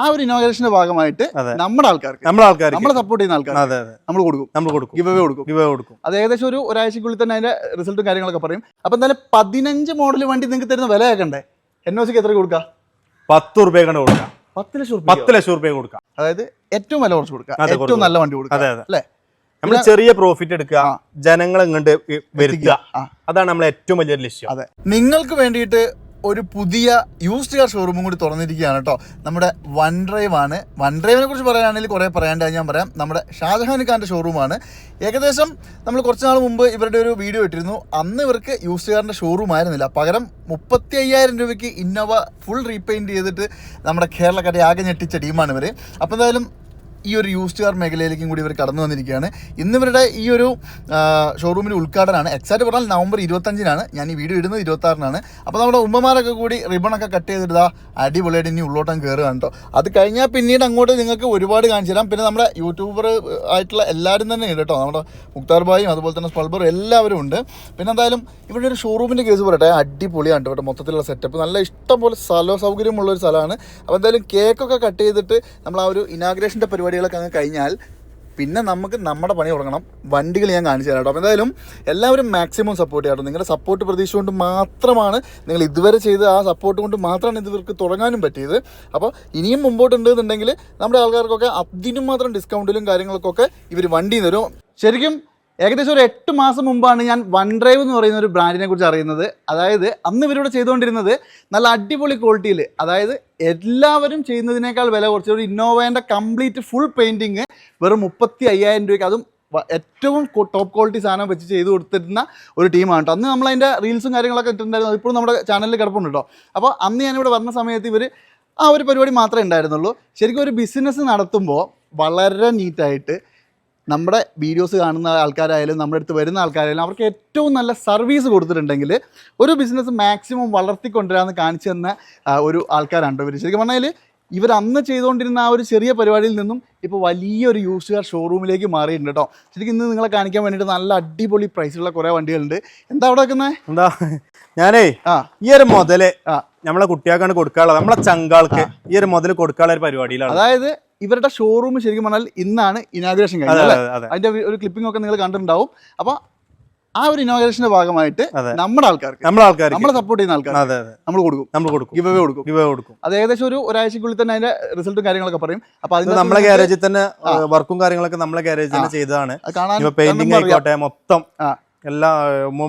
ആ ഒരു ഇനോഗ്രേഷന്റെ ഭാഗമായിട്ട്. നമ്മുടെ ആൾക്കാർക്ക് നമ്മുടെ ആൾക്കാർ നമ്മളെ സപ്പോർട്ട് ചെയ്യുന്ന ആൾക്കാർ നമ്മൾ കൊടുക്കും. നമ്മൾ കൊടുക്കും. ഗിവ് കൊടുക്കും. ഗിവ് കൊടുക്കും. അത് ഏകദേശം ഒരു ഒരാഴ്ചക്കുള്ളിൽ തന്നെ അതിന്റെ റിസൾട്ടും കാര്യങ്ങളൊക്കെ പറയും. അപ്പൊ എന്തായാലും പതിനഞ്ച് മോഡൽ വണ്ടി നിങ്ങൾക്ക് തരുന്ന വില കേൾക്കണ്ടേ? എൻ ഒ സിക്ക് എത്ര കൊടുക്കുക പത്ത് റുപ്യ കണ്ട് കൊടുക്കാം. പത്ത് ലക്ഷം രൂപ പത്ത് ലക്ഷം റുപ്യ കൊടുക്കാം. അതായത് ഏറ്റവും വില കുറച്ച് കൊടുക്കുക ഏറ്റവും നല്ല വണ്ടി കൊടുക്കുക അല്ലേ? നമ്മൾ ചെറിയ പ്രോഫിറ്റ് എടുക്കുക ജനങ്ങൾ ഇങ്ങോട്ട് വരുത്തുക. അതാണ് നമ്മൾ ഏറ്റവും വലിയൊരു ലക്ഷ്യം. അതെ. നിങ്ങൾക്ക് വേണ്ടിയിട്ട് ഒരു പുതിയ യൂസ്ഡ് കാർ ഷോറൂമും കൂടി തുറന്നിരിക്കുകയാണ് കേട്ടോ നമ്മുടെ വൺ ഡ്രൈവ് ആണ്. വൺ ഡ്രൈവിനെ കുറിച്ച് പറയുകയാണെങ്കിൽ കുറേ പറയാണ്ട് ഞാൻ പറയാം. നമ്മുടെ ഷാജഹാൻ ഖാന്റെ ഷോറൂമാണ് ഏകദേശം നമ്മൾ കുറച്ച് നാൾ മുമ്പ് ഇവരുടെ ഒരു വീഡിയോ ഇട്ടിരുന്നു. അന്ന് ഇവർക്ക് യൂസ്ഡ് കാറിന്റെ ഷോറൂം ആയിരുന്നില്ല. പകരം മുപ്പത്തി അയ്യായിരം രൂപയ്ക്ക് ഇന്നോവ ഫുൾ റീപെയിന്റ് ചെയ്തിട്ട് നമ്മുടെ കേരളക്കാരെ ആകെ ഞെട്ടിച്ച ടീമാണ് ഇവർ അപ്പോൾ എന്തായാലും ഈ ഒരു യൂസ്ഡ് കാർ മേഖലയിലേക്കും കൂടി ഇവർ കടന്നു വന്നിരിക്കുകയാണ്. ഇന്ന് ഇവരുടെ ഈ ഒരു ഷോറൂമിന്റെ ഉദ്ഘാടനമാണ് എക്സാക്ട് പറഞ്ഞാൽ നവംബർ ഇരുപത്തഞ്ചിനാണ്. ഞാൻ ഈ വീഡിയോ ഇടുന്നത് ഇരുപത്താറിനാണ്. അപ്പോൾ നമ്മുടെ ഉമ്മമാരൊക്കെ കൂടി റിബണൊക്കെ കട്ട് ചെയ്തിട്ട് അടിപൊളിയായിട്ട് ഇനി ഉള്ളോട്ടം കയറുകയാണ് കേട്ടോ അത് കഴിഞ്ഞാൽ പിന്നീട് അങ്ങോട്ട് നിങ്ങൾക്ക് ഒരുപാട് കാണിച്ചു തരാം. പിന്നെ നമ്മുടെ യൂട്യൂബർ ആയിട്ടുള്ള എല്ലാവരും തന്നെ ഉണ്ട് കേട്ടോ നമ്മുടെ മുക്താർ ബായും അതുപോലെ തന്നെ സ്പൾബറും എല്ലാവരും ഉണ്ട്. പിന്നെ എന്തായാലും ഇവിടെ ഒരു ഷോറൂമിന്റെ കേസ് പറയട്ടെ. അടിപൊളിയാണ് കേട്ടോ മൊത്തത്തിലുള്ള സെറ്റപ്പ് നല്ല ഇഷ്ടം പോലെ സ്ഥല സൗകര്യമുള്ള ഒരു സ്ഥലമാണ്. അപ്പോൾ എന്തായാലും കേക്കൊക്കെ കട്ട് ചെയ്തിട്ട് നമ്മൾ ആ ഒരു ഇനാഗ്രേഷന്റെ പരിപാടികളൊക്കെ അങ്ങ് കഴിഞ്ഞാൽ പിന്നെ നമുക്ക് നമ്മുടെ പണി തുടങ്ങണം. വണ്ടികൾ ഞാൻ കാണിച്ചു തരാം കേട്ടോ. അപ്പോൾ എന്തായാലും എല്ലാവരും മാക്സിമം സപ്പോർട്ട് ചെയ്യാം നിങ്ങളുടെ സപ്പോർട്ട് പ്രതീക്ഷ കൊണ്ട് മാത്രമാണ് നിങ്ങൾ ഇതുവരെ ചെയ്ത് ആ സപ്പോർട്ട് കൊണ്ട് മാത്രമാണ് ഇത് ഇവർക്ക് തുടങ്ങാനും പറ്റിയത്. അപ്പോൾ ഇനിയും മുമ്പോട്ടുണ്ട് എന്നുണ്ടെങ്കിൽ നമ്മുടെ ആൾക്കാർക്കൊക്കെ അതിനും മാത്രം ഡിസ്കൗണ്ടിലും കാര്യങ്ങൾക്കൊക്കെ ഇവർ വണ്ടി തരും ശരിക്കും ഏകദേശം ഒരു എട്ട് മാസം മുമ്പാണ് ഞാൻ വൺ ഡ്രൈവ് എന്ന് പറയുന്ന ഒരു ബ്രാൻഡിനെ കുറിച്ച് അറിയുന്നത്. അതായത് അന്ന് ഇവരിവിടെ ചെയ്തുകൊണ്ടിരുന്നത് നല്ല അടിപൊളി ക്വാളിറ്റിയിൽ അതായത് എല്ലാവരും ചെയ്യുന്നതിനേക്കാൾ വില കുറച്ച് ഒരു ഇന്നോവേന്റെ കംപ്ലീറ്റ് ഫുൾ പെയിന്റിങ് വെറും മുപ്പത്തി അയ്യായിരം രൂപയ്ക്ക് അതും ഏറ്റവും ടോപ്പ് ക്വാളിറ്റി സാധനം വെച്ച് ചെയ്തു കൊടുത്തിരുന്ന ഒരു ടീമാണ് കേട്ടോ. അന്ന് നമ്മൾ അതിന്റെ റീൽസും കാര്യങ്ങളൊക്കെ ഇട്ടിട്ടുണ്ടായിരുന്നു. ഇപ്പോഴും നമ്മുടെ ചാനലിൽ കിടപ്പുണ്ട് കേട്ടോ. അപ്പോൾ അന്ന് ഞാനിവിടെ വന്ന സമയത്ത് ഇവർ ആ ഒരു പരിപാടി മാത്രമേ ഉണ്ടായിരുന്നുള്ളൂ. ശരിക്കും ഒരു ബിസിനസ് നടത്തുമ്പോൾ വളരെ നീറ്റായിട്ട് നമ്മുടെ വീഡിയോസ് കാണുന്ന ആൾക്കാരായാലും നമ്മുടെ അടുത്ത് വരുന്ന ആൾക്കാരായാലും അവർക്ക് ഏറ്റവും നല്ല സർവീസ് കൊടുത്തിട്ടുണ്ടെങ്കിൽ ഒരു ബിസിനസ് മാക്സിമം വളർത്തിക്കൊണ്ടുവരാമെന്ന് കാണിച്ചു തന്ന ഒരു ആൾക്കാരാണ് ഇവർ ശരിക്കും പറഞ്ഞാൽ ഇവർ അന്ന് ചെയ്തുകൊണ്ടിരുന്ന ആ ഒരു ചെറിയ പരിപാടിയിൽ നിന്നും ഇപ്പോൾ വലിയൊരു യൂസ് കാർ ഷോറൂമിലേക്ക് മാറിയിട്ടുണ്ട് കേട്ടോ ശരിക്കും ഇന്ന് നിങ്ങളെ കാണിക്കാൻ വേണ്ടിയിട്ട് നല്ല അടിപൊളി പ്രൈസുള്ള കുറേ വണ്ടികളുണ്ട്. എന്താ അവിടെ വെക്കുന്നത് എന്താ? ഞാനേ ആ. ഈ ഒരു മുതൽ ആ. നമ്മളെ കുട്ടികൾക്കാണ് കൊടുക്കാനുള്ളത്. നമ്മളെ ചങ്കാൾക്ക് ഈ ഒരു മുതൽ കൊടുക്കാനുള്ള ഒരു പരിപാടിയിലാണ്. അതായത് ഇവരുടെ ഷോറൂം ശരിക്കും പറഞ്ഞാൽ ഇന്നാണ് ഇനാഗ്രേഷൻ കഴിഞ്ഞത് അതിന്റെ ഒരു ക്ലിപ്പിംഗ് ഒക്കെ നിങ്ങൾ കണ്ടിട്ടുണ്ടാവും. അപ്പൊ ആ ഒരു ഇനോഗ്രേഷന്റെ ഭാഗമായിട്ട്. നമ്മുടെ ആൾക്കാർക്ക് നമ്മുടെ ആൾക്കാർ നമ്മളെ സപ്പോർട്ട് ചെയ്യുന്ന ആൾക്കാർ നമ്മൾ കൊടുക്കും. നമ്മൾ കൊടുക്കും. ഗിവ് കൊടുക്കും. ഗിവ് കൊടുക്കും. അത് ഏകദേശം ഒരു ഒരാഴ്ചക്കുള്ളിൽ തന്നെ അതിന്റെ റിസൾട്ടും കാര്യങ്ങളൊക്കെ പറയും. അപ്പൊ അതിന് നമ്മളെ ഗ്യാരേജിൽ തന്നെ വർക്കും കാര്യങ്ങളൊക്കെ നമ്മളെ ഗാരേജിൽ തന്നെ ചെയ്തതാണ്. പെയിന്റിംഗ് ആയിക്കോട്ടെ മൊത്തം. എല്ലാ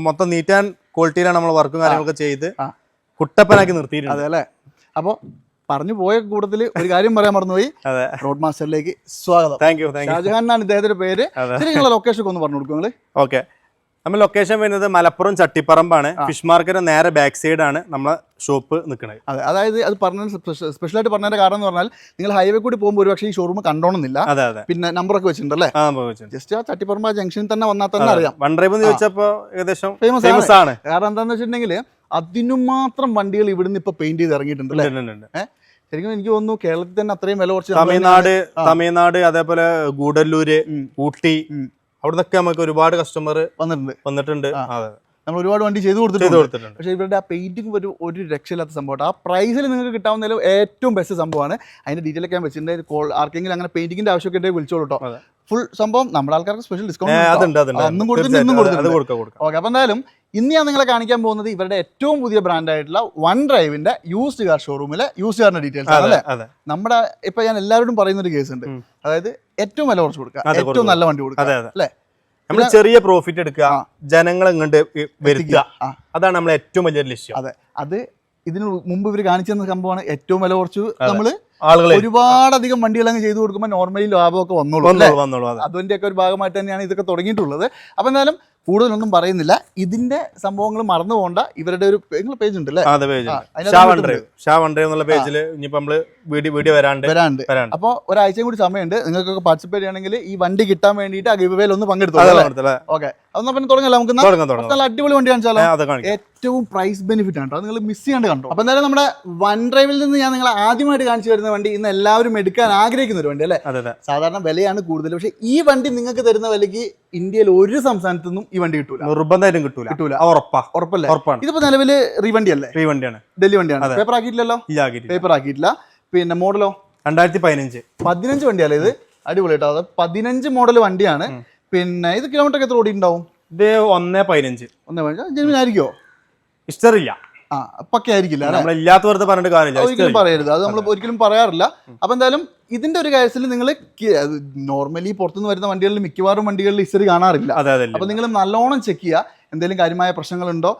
മൊത്തം നീറ്റ് ആൻഡ് ക്വാളിറ്റിയിലാണ് നമ്മൾ വർക്കും കാര്യങ്ങളൊക്കെ ചെയ്ത്. കുട്ടപ്പനാക്കി നിർത്തിയിട്ടുണ്ട്. അതെ അല്ലേ? അപ്പൊ പറഞ്ഞു പോയ കൂട്ടത്തിൽ ഒരു കാര്യം പറയാൻ മറന്നുപോയി. റോഡ് മാസ്റ്ററിലേക്ക് സ്വാഗതം. താങ്ക് യു ഷാജഹാൻ എന്നാണ് ഇദ്ദേഹത്തിന്റെ പേര്. നിങ്ങളെ ലൊക്കേഷൻ ഒക്കെ ഒന്ന് പറഞ്ഞു കൊടുക്കും നിങ്ങൾ? ഓക്കെ നമ്മൾ ലൊക്കേഷൻ വരുന്നത് മലപ്പുറം ചട്ടിപ്പറമ്പാണ്. ഫിഷ് മാർക്കറ്റ് നേരെ ബാക്ക് സൈഡ് ആണ് നമ്മളെ ഷോപ്പ് നിൽക്കുന്നത് അതെ അതായത് അത് പറഞ്ഞ സ്പെഷ്യലായിട്ട് പറഞ്ഞതിന്റെ കാരണം എന്ന് പറഞ്ഞാൽ നിങ്ങൾ ഹൈവേ കൂടി പോകുമ്പോൾ ഒരുപക്ഷെ ഈ ഷോറൂം കണ്ടോണമെന്നില്ല അതെ അതെ. പിന്നെ നമ്പറൊക്കെ വെച്ചിട്ടുണ്ടല്ലേ? ജസ്റ്റ് ആ ചട്ടിപ്പറമ്പ ജംഗ്ഷനിൽ തന്നെ വന്നാൽ തന്നെ അറിയാം. വൺ ഡ്രൈവ് എന്ന് ചോദിച്ചപ്പോ ഏകദേശം ഫേമസ് ആണ്. കാരണം എന്താണെന്ന് വെച്ചിട്ടുണ്ടെങ്കിൽ അതിനു മാത്രം വണ്ടികൾ ഇവിടുന്ന് ഇപ്പൊ പെയിന്റ് ചെയ്ത് ഇറങ്ങിയിട്ടുണ്ട്. ശരിക്കും എനിക്ക് തോന്നുന്നു കേരളത്തിൽ തന്നെ അത്രയും വില കുറച്ച് തമിഴ്നാട് തമിഴ്നാട് അതേപോലെ ഗൂഡല്ലൂര്. ഊട്ടി ഉം. അവിടുന്നൊക്കെ നമുക്ക് ഒരുപാട് കസ്റ്റമർ വന്നിട്ടുണ്ട്. വന്നിട്ടുണ്ട്. അതെ. നമ്മൾ ഒരുപാട് വണ്ടി ചെയ്ത് കൊടുത്തിട്ടുണ്ട്. പക്ഷേ ഇവരുടെ ആ പെയിന്റിംഗ് ഒരു ഒരു രക്ഷയില്ലാത്ത സംഭവമാണ്. ആ പ്രൈസിൽ നിങ്ങൾക്ക് കിട്ടാവുന്നതിലും ഏറ്റവും ബെസ്റ്റ് സംഭവമാണ്. അതിന്റെ ഡീറ്റെയിൽ ഒക്കെ ഞാൻ വെച്ചിട്ടുണ്ട്. കോൾ ആർക്കെങ്കിലും അങ്ങനെ പെയിന്റിങ്ങിന്റെ ആവശ്യമൊക്കെ ഉണ്ടെങ്കിൽ വിളിച്ചോളൂ കേട്ടോ. ഫുൾ സംഭവം നമ്മുടെ ആൾക്കാർക്ക് സ്പെഷ്യൽ ഡിസ്കൗണ്ട് അന്നും തീർച്ചയായിട്ടും. ഇന്നും അത് കൊടുത്തിട്ടുണ്ട്. കൊടുക്കാം കൊടുക്കാം. ഓക്കെ അപ്പോൾ എന്തായാലും ഇന്ന് ഞാൻ നിങ്ങളെ കാണിക്കാൻ പോകുന്നത് ഇവരുടെ ഏറ്റവും പുതിയ ബ്രാൻഡായിട്ടുള്ള വൺ ഡ്രൈവിന്റെ യൂസ്ഡ് കാർ ഷോറൂമിലെ യൂസ്ഡ് കാറിന്റെ ഡീറ്റെയിൽസ് ആണ് അല്ലേ? നമ്മുടെ ഇപ്പൊ ഞാൻ എല്ലാവരോടും പറയുന്ന ഒരു കേസ് ഉണ്ട് അതായത് ഏറ്റവും വില കുറച്ച് കൊടുക്കുക. ഏറ്റവും നല്ല വണ്ടി കൊടുക്കുക അല്ലേ? നമ്മൾ ചെറിയ പ്രോഫിറ്റ് എടുക്കുക. ജനങ്ങളെ ഇങ്ങോട്ട് വരുത്തുക. അതാണ് നമ്മളെ ഏറ്റവും വലിയൊരു ലക്ഷ്യം. അതെ. അത് ഇതിന് മുമ്പ് ഇവർ കാണിച്ചു തന്ന സംഭവമാണ് ഏറ്റവും വില കുറച്ച്. നമ്മൾ ആളുകളെ ഒരുപാടധികം വണ്ടികൾ അങ്ങ് ചെയ്തു കൊടുക്കുമ്പോൾ നോർമലി ലാഭമൊക്കെ വന്നോളൂ വന്നോളൂ വന്നോളൂ അതെ. അതിന്റെ ഒക്കെ ഒരു ഭാഗമായിട്ട് തന്നെയാണ് ഇതൊക്കെ തുടങ്ങിയിട്ടുള്ളത്. അപ്പൊ എന്തായാലും കൂടുതലൊന്നും പറയുന്നില്ല. ഇതിന്റെ സംഭവങ്ങൾ മറന്നു പോകണ്ട. ഇവരുടെ ഒരു പേജ് ഉണ്ട്. എന്നുള്ള പേജിൽ ഇനിയിപ്പോ നമ്മൾ വീഡിയോ വരാണ്ട് വരാണ്ട്. അപ്പോൾ ഒരാഴ്ചയും കൂടി സമയമുണ്ട്. നിങ്ങൾക്കൊക്കെ പാർട്ടിസിപ്പേറ്റ് ചെയ്യണമെങ്കിൽ ഈ വണ്ടി കിട്ടാൻ വേണ്ടിയിട്ട് ആ ഗിവേയിൽ ഒന്ന് പങ്കെടുത്തു? ഓക്കെ അതൊന്നും പിന്നെ തുടങ്ങല്ലോ നമുക്ക് നല്ല അടിപൊളി വണ്ടി കാണിച്ചാലോ? ഏറ്റവും പ്രൈസ് ബെനിഫിറ്റ് ആണ് നിങ്ങൾ മിസ് ചെയ്യാണ്ട് കണ്ടോ? അപ്പൊ എന്തായാലും നമ്മുടെ വൺ ഡ്രൈവിൽ നിന്ന് ഞാൻ നിങ്ങൾ ആദ്യമായിട്ട് കാണിച്ചു വരുന്ന വണ്ടി ഇന്ന് എല്ലാവരും എടുക്കാൻ ആഗ്രഹിക്കുന്ന ഒരു വണ്ടി അല്ലേ? സാധാരണ വിലയാണ് കൂടുതൽ. പക്ഷേ ഈ വണ്ടി നിങ്ങൾക്ക് തരുന്ന വിലയ്ക്ക് ഇന്ത്യയിൽ ഒരു സംസ്ഥാനത്തു നിന്നും ഈ വണ്ടി കിട്ടൂല. നിർബന്ധമായിട്ടും കിട്ടൂല. കിട്ടൂല. ഉറപ്പല്ലേ? ഉറപ്പാണ്. ഇതിപ്പോ നിലവിൽ റീവണ്ടി അല്ലേ? റീവണ്ടിയാണ് വണ്ടിയാണ്. ഡൽഹി വണ്ടിയാണ്. പേപ്പർ ആക്കിയിട്ടില്ലല്ലോ? പേപ്പർ ആക്കിയിട്ടില്ല. പിന്നെ മോഡലോ രണ്ടായിരത്തി പതിനഞ്ച്. പതിനഞ്ച് വണ്ടിയല്ലേ ഇത്? അടിപൊളി കേട്ടോ അത് പതിനഞ്ച് മോഡൽ വണ്ടിയാണ്. പിന്നെ ഇത് കിലോമീറ്റർ എത്ര ഓടി ഉണ്ടാവും ഇത് ഒന്നേ പതിനഞ്ച്. ഒന്നേ പതിനഞ്ച്. ജെനുവിൻ ആയിരിക്കുമോ ഇഷ്ടറില്ല ആ പക്ക ആയിരിക്കില്ല വെറുതെ പറഞ്ഞിട്ട് കാര്യമില്ല. ഒരിക്കലും പറയരുത്. അത് നമ്മൾ ഒരിക്കലും പറയാറില്ല. അപ്പൊ എന്തായാലും ഇതിന്റെ ഒരു കാര്യത്തിൽ നിങ്ങൾ നോർമലി പുറത്തുനിന്ന് വരുന്ന വണ്ടികളിൽ മിക്കവാറും വണ്ടികളിൽ ഇസ്റ്ററി കാണാറില്ല. അതെ അതെ അപ്പൊ നിങ്ങൾ നല്ലോണം ചെക്ക് ചെയ്യുക. എന്തെങ്കിലും കാര്യമായ പ്രശ്നങ്ങളുണ്ടോ?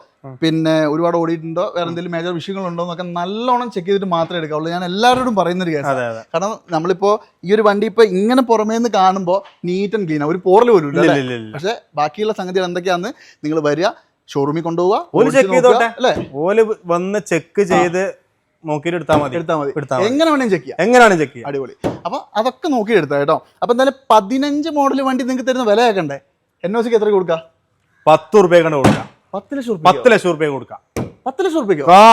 പിന്നെ ഒരുപാട് ഓടിയിട്ടുണ്ടോ? വേറെ എന്തെങ്കിലും മേജർ വിഷയങ്ങളുണ്ടോ എന്നൊക്കെ നല്ലോണം ചെക്ക് ചെയ്തിട്ട് മാത്രമേ എടുക്കാവുള്ളൂ. ഞാൻ എല്ലാവരോടും പറയുന്ന ഒരു കേസ് അതെ അതെ. കാരണം നമ്മളിപ്പോ ഈ ഒരു വണ്ടി ഇപ്പൊ ഇങ്ങനെ പുറമേ നിന്ന് കാണുമ്പോൾ നീറ്റ് ആൻഡ് ക്ലീൻ ഒരു പോറൽ പോലും ഇല്ല പക്ഷെ ബാക്കിയുള്ള സംഗതികൾ എന്തൊക്കെയാന്ന് നിങ്ങൾ വരിക ഷോറൂമിൽ കൊണ്ടുപോവുക ഓൽ ഓൽ വന്ന് ചെക്ക് ചെയ്ത് നോക്കിയിട്ട് എടുത്താൽ മതി എടുത്താൽ മതി എടുത്താൽ മതി എങ്ങനെ വേണേലും ചെക്ക് ചെയ്യാം എങ്ങനെയാണ് ചെക്ക് ചെയ്യുക അടിപൊളി അപ്പൊ അതൊക്കെ നോക്കി കേട്ടോ അപ്പൊ എന്തായാലും പതിനഞ്ച് മോഡൽ വണ്ടി നിങ്ങൾക്ക് തരുന്ന വില കേൾക്കണ്ടേ എൻ ഒ സിക്ക് എത്ര കൊടുക്കുക പത്ത് റുപ്യ കണ്ട് കൊടുക്കാം. പത്ത് ലക്ഷം റുപ്യ പത്ത് ലക്ഷം റുപ്യ കൊടുക്കാം. പത്ത് ലക്ഷം റുപ്യക്കോ ആ.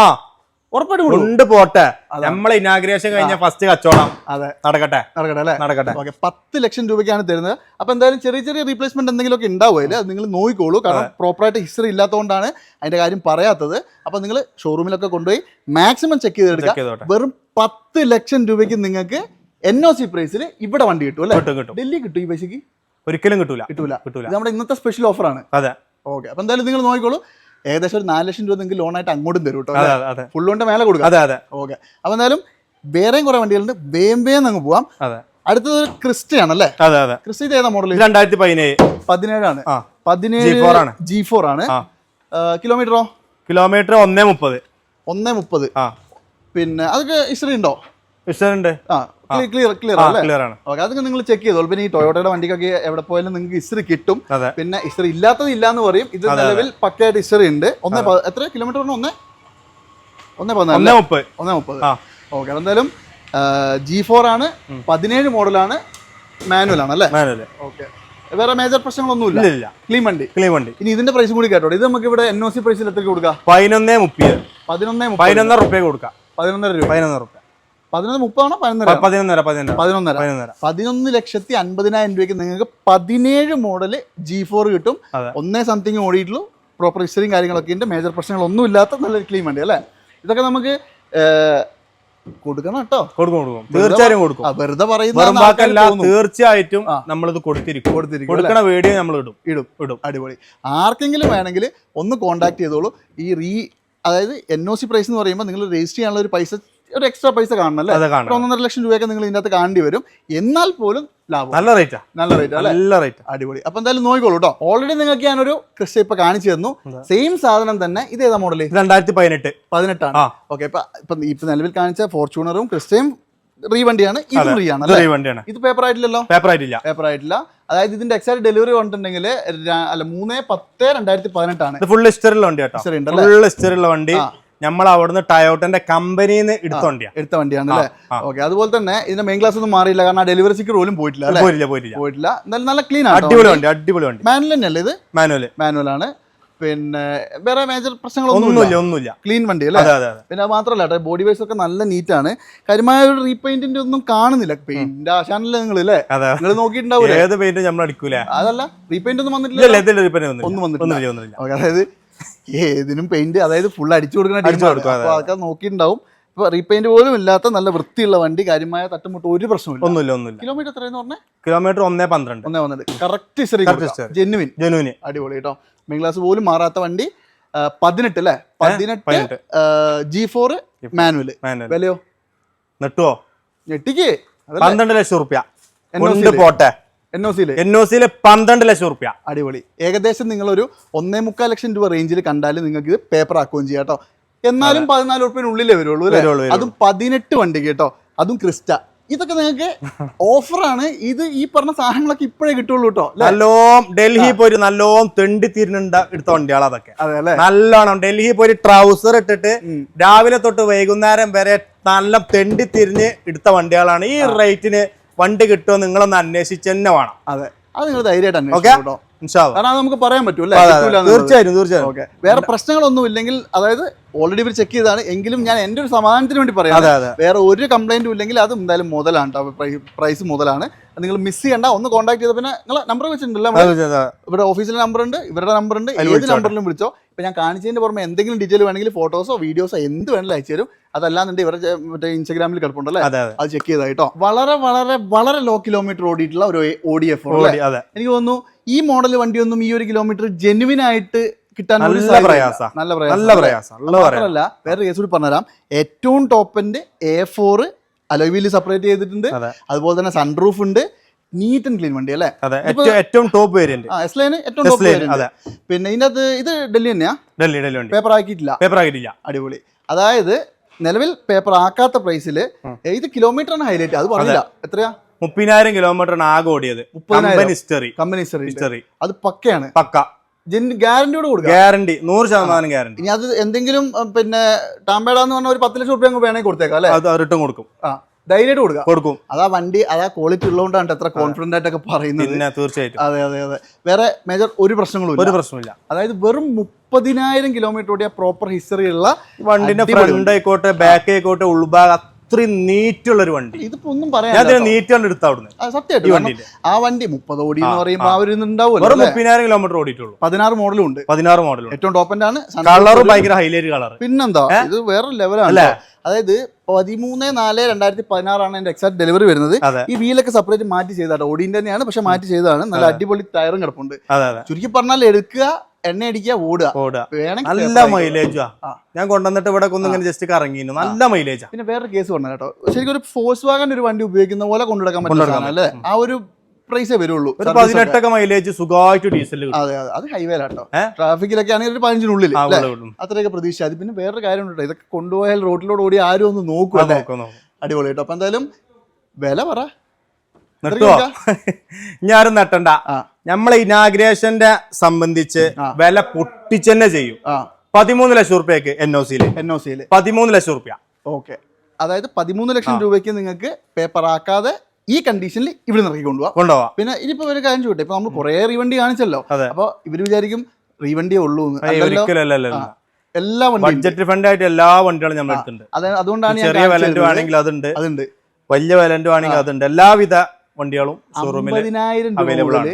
ഉറപ്പായിട്ട് കൊടുക്കും. പോട്ടെ. നമ്മളെ ഇനാഗ്രേഷൻ കഴിഞ്ഞ ഫസ്റ്റ് കച്ചവടം. അതെ. നടക്കട്ടെ. നടക്കട്ടെ അല്ലേ? നടക്കട്ടെ. ഓക്കെ പത്ത് ലക്ഷം രൂപയ്ക്കാണ് തരുന്നത്. അപ്പൊ എന്തായാലും ചെറിയ ചെറിയ റീപ്ലേസ്മെന്റ് എന്തെങ്കിലും ഒക്കെ ഉണ്ടാവുമല്ലേ അത് നിങ്ങൾ നോക്കിക്കോളൂ. കാരണം പ്രോപ്പറായിട്ട് ഹിസ്റ്ററി ഇല്ലാത്തതുകൊണ്ടാണ് അതിന്റെ കാര്യം പറയാത്തത്. അപ്പൊ നിങ്ങൾ ഷോറൂമിലൊക്കെ കൊണ്ടുപോയി മാക്സിമം ചെക്ക് ചെയ്തെടുക്കുക. വെറും പത്ത് ലക്ഷം രൂപയ്ക്ക് നിങ്ങൾക്ക് എൻ ഒ സി പ്രൈസിൽ ഇവിടെ വണ്ടി കിട്ടും അല്ലേ? ഡൽഹി കിട്ടും ഈ പൈസക്ക്? ഒരിക്കലും കിട്ടൂല. കിട്ടൂല. കിട്ടൂല. നമ്മുടെ ഇന്നത്തെ സ്പെഷ്യൽ ഓഫർ ആണ്. അതെ. ഓക്കെ അപ്പൊ എന്തായാലും നിങ്ങൾ നോക്കിക്കോളൂ. ഏകദേശം ഒരു നാല് ലക്ഷം രൂപ നിങ്ങൾക്ക് ലോണായിട്ട് അങ്ങോട്ടും തരും കേട്ടോ ഫുൾ ലോണിന്റെ മേലെ കൊടുക്കും. അതെ അതെ. ഓക്കെ അപ്പൊ എന്തായാലും വേറെയും കുറെ വണ്ടികളുണ്ട്. വേം വേം അങ്ങ് പോവാം. അതെ. അടുത്തത് ഒരു അല്ലേ? അതെ അതെ. ക്രിസ്റ്റ ഏതാ മോഡൽ രണ്ടായിരത്തി പതിനേഴ് പതിനേഴാണ് പതിനേഴ് G4 ആണ്. ജി ഫോർ ആണ്. കിലോമീറ്ററോ കിലോമീറ്റർ ഒന്നേ മുപ്പത്. ഒന്നേ മുപ്പത്. ആ. പിന്നെ അതൊക്കെ ഹിസ്റ്ററി ഉണ്ടോ? ഇഷ്ടമുണ്ട് ആ ക്ലിയർ ക്ലിയർ അല്ലേ? ക്ലിയർ ആണ്. ഓക്കെ അതൊക്കെ നിങ്ങൾ ചെക്ക് ചെയ്തോളൂ. പിന്നെ ഈ ടൊയോട്ടയുടെ വണ്ടിക്കൊക്കെ എവിടെ പോയാലും നിങ്ങൾക്ക് ഹിസ്റ്ററി കിട്ടും. പിന്നെ ഹിസ്റ്ററി ഇല്ലാത്തത് ഇല്ലാന്ന് പറയും. ഇത് നിലവിൽ പക്കയായിട്ട് ഇസ്റ്ററി ഉണ്ട്. ഒന്ന് എത്ര കിലോമീറ്റർ ഒന്ന്? ഒന്നേ പതിനാല് ഒന്നേ മുപ്പത്. ഒന്നേ മുപ്പത്. ഓക്കെ എന്തായാലും ജി ഫോർ ആണ് പതിനേഴ് മോഡലാണ് മാനുവൽ ആണ് അല്ലേ? മാനുവൽ ഓക്കെ വേറെ മേജർ പ്രശ്നങ്ങളൊന്നും ഇല്ല ക്ലീൻ വണ്ടി. ക്ലീൻ വണ്ടി. ഇനി ഇതിന്റെ പ്രൈസ് കൂടി കേട്ടോ ഇത് നമുക്ക് ഇവിടെ എൻ ഒ സി പ്രൈസിൽ എത്ര കൊടുക്കാം? പതിനൊന്നേ മുപ്പത്. പതിനൊന്നേ പതിനൊന്നര റുപ്യ കൊടുക്കാം. പതിനൊന്നര രൂപ. പതിനൊന്നര പതിനൊന്ന് മുപ്പതാണോ പതിനൊന്നര? പതിനൊന്നര പതിനൊന്നര. പതിനൊന്നര. പതിനൊന്നര. പതിനൊന്ന് ലക്ഷത്തി അൻപതിനായിരം രൂപയ്ക്ക് നിങ്ങൾക്ക് പതിനേഴ് മോഡൽ ജി ഫോർ കിട്ടും. ഒന്നേ സംതിങ് ഓടിയിട്ടുള്ളൂ. പ്രോപ്പർ ഹിസ്റ്ററിയും കാര്യങ്ങളൊക്കെ ഉണ്ട്. മേജർ പ്രശ്നങ്ങളൊന്നും ഇല്ലാത്ത നല്ലൊരു ക്ലീൻ വണ്ടി അല്ലേ? ഇതൊക്കെ നമുക്ക് കൊടുക്കണം കേട്ടോ. കൊടുക്കും കൊടുക്കും. തീർച്ചയായും കൊടുക്കും. വെറുതെ വെറും പറയുന്ന വാക്കല്ല തീർച്ചയായും ആ. നമ്മളിത് കൊടുത്തിരിക്കും. കൊടുത്തിരിക്കും കൊടുക്കണ വീഡിയോ നമ്മൾ ഇടും. ഇടും. ഇടും അടിപൊളി. ആർക്കെങ്കിലും വേണമെങ്കിൽ ഒന്ന് കോൺടാക്ട് ചെയ്തോളൂ. ഈ റീ അതായത് എൻ ഒ സി പ്രൈസ് എന്ന് പറയുമ്പോൾ നിങ്ങൾ രജിസ്റ്റർ ചെയ്യാനുള്ള ഒരു പൈസ ഒരു എക്സ്ട്രാ പൈസ കാണണല്ലേ? അല്ലേ ഒന്നര ലക്ഷം രൂപയൊക്കെ നിങ്ങൾ ഇതിനകത്ത് കാണേണ്ടി വരും. എന്നാൽ പോലും ലാഭം. നല്ല റേറ്റ് നല്ല റേറ്റ് നല്ല റേറ്റ് അടിപൊളി. അപ്പൊ എന്തായാലും നോക്കിക്കോളൂ കേട്ടോ ഓൾറെഡി നിങ്ങൾക്ക് ഞാനൊരു കൃഷി ഇപ്പൊ കാണിച്ചു തന്നു. സെയിം സാധനം തന്നെ ഇത് ഏതാ മോഡൽ രണ്ടായിരത്തി പതിനെട്ട് പതിനെട്ടാണ്. ഓക്കെ ഇപ്പൊ നിലവിൽ കാണിച്ച ഫോർച്യൂണറും ക്രിസ്റ്റയും റീ വണ്ടിയാണ് ഇതും റീ ആണ് ഇത് പേപ്പർ ആയിട്ടില്ലല്ലോ? പേപ്പർ ആയിട്ടില്ല. പേപ്പർ ആയിട്ടില്ല. അതായത് ഇതിന്റെ എക്സാക്ട് ഡെലിവറി വന്നിട്ടുണ്ടെങ്കിൽ അല്ല മൂന്ന് പത്ത് രണ്ടായിരത്തി പതിനെട്ടാണ് ഫുൾ ഹിസ്റ്ററിലുള്ള വണ്ടി കേട്ടോ? ഫുൾ ഹിസ്റ്ററിലുള്ള വണ്ടി. നമ്മൾ അവിടുന്ന് ടയോട്ടന്റെ കമ്പനിയിൽ നിന്ന് എടുത്ത വണ്ടിയാ. എടുത്ത വണ്ടിയാണ് അല്ലേ? ഓക്കെ അതുപോലെ തന്നെ ഇതിന്റെ മെയിൻ ക്ലാസ് ഒന്നും മാറിയില്ല കാരണം ആ ഡെലിവറി സിക്ക് പോലും പോയിട്ടില്ല പോയില്ല പോയില്ല പോയിട്ടില്ല. എന്നാലും നല്ല ക്ലീൻ ആണ് അടിപൊളി വണ്ടി അടിപൊളി വണ്ടി. മാനുവൽ തന്നെയല്ലേ ഇത്? മാനുവൽ മാനുവൽ ആണ്. പിന്നെ വേറെ മേജർ പ്രശ്നങ്ങളൊന്നും ഒന്നുമില്ല ഒന്നുമില്ല. ക്ലീൻ വണ്ടി അല്ലേ? പിന്നെ അത് മാത്രമല്ല കേട്ടോ ബോഡി വൈസ് ഒക്കെ നല്ല നീറ്റ് ആണ്. കാര്യമായ ഒരു റീപെയിന്റിന്റെ ഒന്നും കാണുന്നില്ല. പെയിന്റ് ആശാനല്ലേ നിങ്ങൾ അല്ലേ? നിങ്ങൾ നോക്കിയിട്ടുണ്ടാവില്ല ഏത് പെയിന്റ് നമ്മൾ അടിക്കൂല അതല്ല റീപെയിന്റ് ഒന്നും വന്നിട്ടില്ല. ഒന്നും വന്നിട്ടില്ല. അതായത് ഏതിനും പെയിന്റ് അതായത് ഫുൾ അടിച്ചു കൊടുക്കുന്ന അടിച്ചു. കൊടുക്കും, അപ്പൊ അതൊക്കെ നോക്കിയിട്ടുണ്ടാവും. ഇപ്പൊ റീപെയിന്റ് പോലും ഇല്ലാത്ത നല്ല വൃത്തിയുള്ള വണ്ടി കാര്യമായ തട്ടുമുട്ട് ഒരു പ്രശ്നമില്ല ഒന്നുമില്ല ഒന്നുമില്ല. കിലോമീറ്റർ എത്രയെന്ന് പറഞ്ഞേ? കിലോമീറ്റർ ഒന്നേ പന്ത്രണ്ട്. ഒന്നേ പന്ത്രണ്ട്. കറക്റ്റ് ശരി ജെനുവിൻ. ജെനുവിൻ അടിപൊളി കേട്ടോ മെയിൻ ക്ലാസ് പോലും മാറാത്ത വണ്ടി. പതിനെട്ട് അല്ലേ? പതിനെട്ട് ജി ഫോർ മാനുവൽ വിലയോ? നെട്ടുവോ? ഞെട്ടിക്ക്. പന്ത്രണ്ട് ലക്ഷം റുപ്യ. പോട്ടെ. എൻ ഒ സിയിൽ എൻ ഒ സിയിൽ പന്ത്രണ്ട് ലക്ഷം റുപ്യ അടിപൊളി. ഏകദേശം നിങ്ങളൊരു ഒന്നേ മുക്കാൽ ലക്ഷം രൂപ റേഞ്ചിൽ കണ്ടാൽ നിങ്ങൾക്ക് ഇത് പേപ്പർ ആക്കുകയും ചെയ്യാം കേട്ടോ എന്നാലും പതിനാല് ഉറുപ്പിന് ഉള്ളിലേ വരുള്ളൂ അല്ലേ. അതും പതിനെട്ട് വണ്ടി കേട്ടോ. അതും ക്രിസ്റ്റ. ഇതൊക്കെ നിങ്ങൾക്ക് ഓഫറാണ് ഇത് ഈ പറഞ്ഞ സാധനങ്ങളൊക്കെ ഇപ്പോഴേ കിട്ടുള്ളൂ കേട്ടോ നല്ലോം ഡൽഹി പോയി നല്ലോം തെണ്ടി തിരിഞ്ഞുണ്ട എടുത്ത വണ്ടിയാണ് അതൊക്കെ. അതെ അല്ലേ? നല്ലോണം ഡൽഹി പോയി ട്രൗസർ ഇട്ടിട്ട് രാവിലെ തൊട്ട് വൈകുന്നേരം വരെ നല്ല തെണ്ടി തിരിഞ്ഞ് എടുത്ത വണ്ടികളാണ്. ഈ റേറ്റിന് വണ്ടി കിട്ടുമോ നിങ്ങളൊന്ന് അന്വേഷിച്ച് തന്നെ വേണം. അതെ. അത് നിങ്ങൾ ധൈര്യമായിട്ട് ഓക്കെ കാരണം അത് നമുക്ക് പറയാൻ പറ്റും അല്ലേ. തീർച്ചയായും തീർച്ചയായും ഓക്കെ. വേറെ പ്രശ്നങ്ങളൊന്നും ഇല്ലെങ്കിൽ അതായത് ഓൾറെഡി ഇവർ ചെക്ക് ചെയ്താണ് എങ്കിലും ഞാൻ എന്റെ ഒരു സമാധാനത്തിന് വേണ്ടി പറയാം. വേറെ ഒരു കംപ്ലൈന്റും ഇല്ലെങ്കിൽ അത് എന്തായാലും മുതലാണ് പ്രൈസ് മുതലാണ്. നിങ്ങൾ മിസ് ചെയ്യണ്ട. ഒന്ന് കോൺടാക്ട് ചെയ്ത പിന്നെ നിങ്ങൾ നമ്പർ വെച്ചിട്ടുണ്ടല്ലോ? ഇവിടെ ഓഫീസിലെ നമ്പർ ഉണ്ട് ഇവരുടെ നമ്പർ ഉണ്ട് ഏത്. നമ്പറിലും വിളിച്ചോ. ഇപ്പൊ ഞാൻ കാണിച്ചതിന്റെ പുറമെ എന്തെങ്കിലും ഡീറ്റെയിൽ വേണമെങ്കിൽ ഫോട്ടോസോ വീഡിയോസോ എന്ത് വേണമെങ്കിലും അയച്ചു തരും. അതല്ലാന്നുണ്ട് ഇവരുടെ മറ്റേ ഇൻസ്റ്റാഗ്രാമിൽ കിടപ്പുണ്ടല്ലേ അതെ ചെക്ക് ചെയ്തായിട്ടോ വളരെ വളരെ വളരെ ലോ കിലോമീറ്റർ ഓടിയിട്ടുള്ള ഒരു ഓടി എഫ് എനിക്ക് തോന്നുന്നു ഈ മോഡൽ വണ്ടിയൊന്നും ഈ ഒരു കിലോമീറ്റർ ജെനുവിൻ ആയിട്ട് കിട്ടാൻ നല്ല പ്രയാസം. നല്ല പ്രയാസം. മാത്രമല്ല വേറെ കേസ് കൂടി പറഞ്ഞുതരാം. ഏറ്റവും ടോപ്പിന്റെ എ ഫോർ അലോവിയിൽ സെപ്പറേറ്റ് ചെയ്തിട്ടുണ്ട്. അതുപോലെ തന്നെ സൺറൂഫ് ഉണ്ട്. നീറ്റ് ആൻഡ് ക്ലീൻ വണ്ടി അല്ലേ? ഏറ്റവും ടോപ്പ് വേരിയന്റ് എസ് ലൈന് ഏറ്റവും ടോപ്പ് വേരിയന്റ് അതെ. പിന്നെ ഇതിനകത്ത് ഇത് ഡൽഹി തന്നെയാ? ഡൽഹി ഡൽഹി പേപ്പർ ആക്കിയിട്ടില്ല. പേപ്പർ ആക്കിയിട്ടില്ല. അടിപൊളി. അതായത് നിലവിൽ പേപ്പർ ആക്കാത്ത പ്രൈസിൽ ഇത് കിലോമീറ്റർ ആണ് ഹൈലൈറ്റ് അത് പറഞ്ഞില്ല. എത്രയാ? മുപ്പതിനായിരം കിലോമീറ്ററാണ് ആകെ ഓടിയത്. മുപ്പതിനായിരം. Company history company history history അത് പക്കയാണ്. പക്ക. ഗ്യാരണ്ടിയോട് കൊടുക്കുക ഗ്യാരണ്ടി നൂറ് ശതമാനം ഗ്യാരണ്ടി ഇനി അത് എന്തെങ്കിലും പിന്നെ ടാമ്പേട എന്ന് പറഞ്ഞ ഒരു പത്ത് ലക്ഷം റുപ്യ വേണമെങ്കിൽ കൊടുത്തേക്കാം അല്ലേ? അത് റിട്ടേൺ കൊടുക്കും. ആ. ധൈര്യമായിട്ട് കൊടുക്കുക കൊടുക്കും. അതാ വണ്ടി അതാ ക്വാളിറ്റി ഉള്ളതുകൊണ്ടാണ് എത്ര കോൺഫിഡന്റ് ആയിട്ടൊക്കെ പറയുന്നത്. പിന്നെ തീർച്ചയായിട്ടും. അതെ അതെ അതെ. വേറെ മേജർ ഒരു പ്രശ്നങ്ങളും ഒരു ഇല്ല പ്രശ്നമില്ല അതായത് വെറും മുപ്പതിനായിരം കിലോമീറ്റർ ഓടിയ പ്രോപ്പർ ഹിസ്റ്ററി ഉള്ള വണ്ടിന്റെ അടിപൊളി ഫ്രണ്ട് ആയിക്കോട്ടെ ബാക്ക് ആയിക്കോട്ടെ ഉൾഭാഗം അത്രയും നീറ്റുള്ള ഒരു വണ്ടി ഇതിപ്പോ ഒന്നും ഞാൻ പറയാൻ അതിനെ നീറ്റ് കണ്ട് എടുത്ത അവിടുന്ന്. സത്യമായിട്ട്. ആ വണ്ടി മുപ്പത് ഓടി എന്ന് പറയുമ്പോൾ ആ. ഒരു അല്ലേ? മുപ്പതിനായിരം കിലോമീറ്റർ ഓടിയിട്ടുള്ളൂ. പതിനാറ് മോഡലും ഉണ്ട്. പതിനാറ് മോഡൽ ഏറ്റവും ടോപ്പിന്റെ ആണ്. കളർ ഭയങ്കര ഹൈലൈറ്റ് കളർ പിന്നെന്താ? ഇത് വേറെ ലെവലാണ് അല്ലേ? അതായത് പതിമൂന്ന് നാല് രണ്ടായിരത്തി പതിനാറാണ് എന്റെ എക്സാക്ട് ഡെലിവറി വരുന്നത്. ഈ വീലൊക്കെ സെപ്പറേറ്റ് മാറ്റി ചെയ്താട്ടോ ഓടിന്റെ തന്നെയാണ് പക്ഷെ മാറ്റി ചെയ്തതാണ്. നല്ല അടിപൊളി ടയറും കിടപ്പുണ്ട്. ചുരുക്കി പറഞ്ഞാൽ എടുക്കുക എണ്ണ അടിക്കുക ഓടുക. ഓടുക. നല്ല മൈലേജാ. ഞാൻ കൊണ്ടുവന്നിട്ട് ഇവിടെ ഒന്ന് ഇങ്ങനെ ജസ്റ്റ് കറങ്ങിയിരുന്നു. നല്ല മൈലേജാ പിന്നെ വേറെ കേസ് കൊണ്ടു കേട്ടോ. ശരിക്കും ഒരു ഫോഴ്സ് വാഗൻ ഒരു വണ്ടി ഉപയോഗിക്കുന്ന പോലെ കൊണ്ടുനടക്കാൻ പറ്റുന്ന അല്ലേ? ആ ഒരു പ്രൈസേ വരുള്ളൂ. പതിനെട്ടൊക്കെ മൈലേജ് സുഖമായിട്ട് ഡീസൽ അതെ അതെ. അത് ഹൈവേ ആട്ടോ ട്രാഫിക്കിലൊക്കെ ആണെങ്കിൽ ഒരു പതിനഞ്ചിനുള്ളിൽ. അത്രയൊക്കെ പ്രതീക്ഷ അത് പിന്നെ വേറൊരു കാര്യം ഉണ്ട് ഇതൊക്കെ കൊണ്ടുപോയാൽ റോഡിലൂടെ ഓടി ആരും ഒന്ന് നോക്കുക നോക്കാം. അടിപൊളി കേട്ടോ. അപ്പൊ എന്തായാലും വില പറ. ഞാനും നട്ടണ്ട ആ. നമ്മളെ ഇനാഗ്രേഷന്റെ സംബന്ധിച്ച്. വില പൊട്ടിച്ചെന്നെ ചെയ്യും. പതിമൂന്ന് ലക്ഷം റുപ്യക്ക് എൻ ഒ സിയിൽ എൻ ഒ സിയിൽ പതിമൂന്ന് ലക്ഷം റുപ്യ. ഓക്കെ. അതായത് പതിമൂന്ന് ലക്ഷം രൂപയ്ക്ക് നിങ്ങൾക്ക് പേപ്പർ ആക്കാതെ ഈ കണ്ടീഷനിൽ ഇവിടെ നിറക്കി ഇറക്കി കൊണ്ടുപോകാം കൊണ്ടുപോവാം. പിന്നെ ഇനിയിപ്പോ ഒരു കാര്യം ചോട്ടെ ഇപ്പൊ നമ്മൾ കുറെ റീവണ്ടി കാണിച്ചല്ലോ. അപ്പൊ ഇവർ വിചാരിക്കും റീവണ്ടിയേ ഉള്ളൂ എല്ലാ ബഡ്ജറ്റ് ഫണ്ട് ആയിട്ട് എല്ലാ വണ്ടികളും നമ്മൾ എടുത്തിട്ടുണ്ട്. അതുകൊണ്ടാണ് ചെറിയ വലന്റ് ആണെങ്കിൽ അതുണ്ട്. അതുണ്ട്. വലിയ വലന്റ് ആണെങ്കിൽ അതുണ്ട്. എല്ലാവിധ വണ്ടികളും ഷോറൂമിൽ അവൈലബിൾ ആണ്.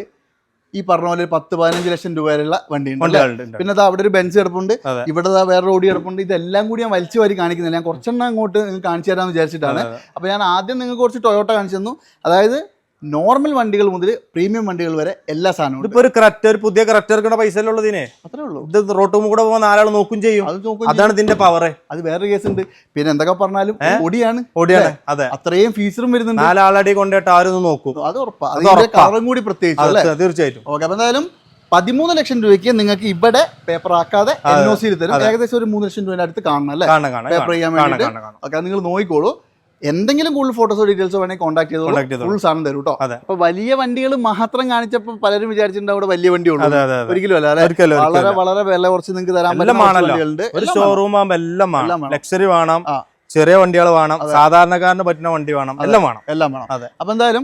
ഈ പറഞ്ഞ പോലെ പത്ത് പതിനഞ്ച് ലക്ഷം രൂപ വരെയുള്ള വണ്ടി ഉണ്ട്? പിന്നെ അവിടെ ഒരു ബെഞ്ച് കിടപ്പുണ്ട്. ഇവിടെ വേറെ റോഡ് കിടപ്പുണ്ട്. ഇതെല്ലാം കൂടി ഞാൻ വലിച്ചു വാരി കാണിക്കുന്നില്ല. ഞാൻ കുറച്ചെണ്ണം അങ്ങോട്ട് കാണിച്ചു തരാമെന്ന് വിചാരിച്ചിട്ടാണ്. അപ്പൊ ഞാൻ ആദ്യം നിങ്ങൾക്ക് കുറച്ച് ടൊയോട്ട കാണിച്ചു തന്നു. അതായത് നോർമൽ വണ്ടികൾ മുതൽ പ്രീമിയം വണ്ടികൾ വരെ എല്ലാ സാധനവും ഇപ്പൊ ഇതിപ്പോ ഒരു കറക്റ്റ് ഒരു പുതിയ കറക്റ്റ് എടുക്കുന്ന പൈസ ഉള്ളതിനെ അത്രേ ഉള്ളൂ. ഇത് റോട്ടും കൂടെ പോകുന്ന നാലാൾ നോക്കും ചെയ്യും. അത് നോക്കും അതാണ് ഇതിന്റെ പവർ അത് വേറെ കേസ് ഉണ്ട്. പിന്നെ എന്തൊക്കെ പറഞ്ഞാലും ഓടിയാണ്. ഓടിയാണ്. അതെ. അത്രയും ഫീച്ചറും വരുന്നുണ്ട്. നാലാളടി കൊണ്ടിട്ട് ആരും നോക്കും. അത് ഉറപ്പാണ് കളറും കൂടി പ്രത്യേകിച്ച് തീർച്ചയായിട്ടും. ഓക്കെ അപ്പൊ എന്തായാലും പതിമൂന്ന് ലക്ഷം രൂപയ്ക്ക് നിങ്ങൾക്ക് ഇവിടെ പേപ്പർ ആക്കാതെ എൻ ഒ സിയിൽ തരും. ഏകദേശം ഒരു മൂന്ന് ലക്ഷം രൂപയുടെ അടുത്ത് കാണണം അല്ലേ? പേപ്പർ ചെയ്യാൻ വേണ്ടി നിങ്ങൾ നോക്കിക്കോളൂ. എന്തെങ്കിലും കൂടുതൽ ഫോട്ടോസോ ഡീറ്റെയിൽസോ വേണമെങ്കിൽ കോൺടാക്ട് ചെയ്തോളൂ. ഫുൾ സാധനം തരും കേട്ടോ. അപ്പൊ വലിയ വണ്ടികൾ മാത്രം കാണിച്ചപ്പോൾ പലരും വിചാരിച്ചിട്ടുണ്ട് അവിടെ വലിയ വണ്ടി ഉണ്ട് ഒരിക്കലും അല്ല വളരെ വളരെ വില കുറച്ച് നിങ്ങൾക്ക് തരാൻ പറ്റുന്ന ഒരു ഷോറൂം ആകുമ്പോൾ എല്ലാം. ലക്ഷറി വേണം. ചെറിയ വണ്ടികൾ വേണം. സാധാരണക്കാരന് പറ്റുന്ന വണ്ടി വേണം. എല്ലാം വേണം. എല്ലാം വേണം. അതെ. അപ്പൊ എന്തായാലും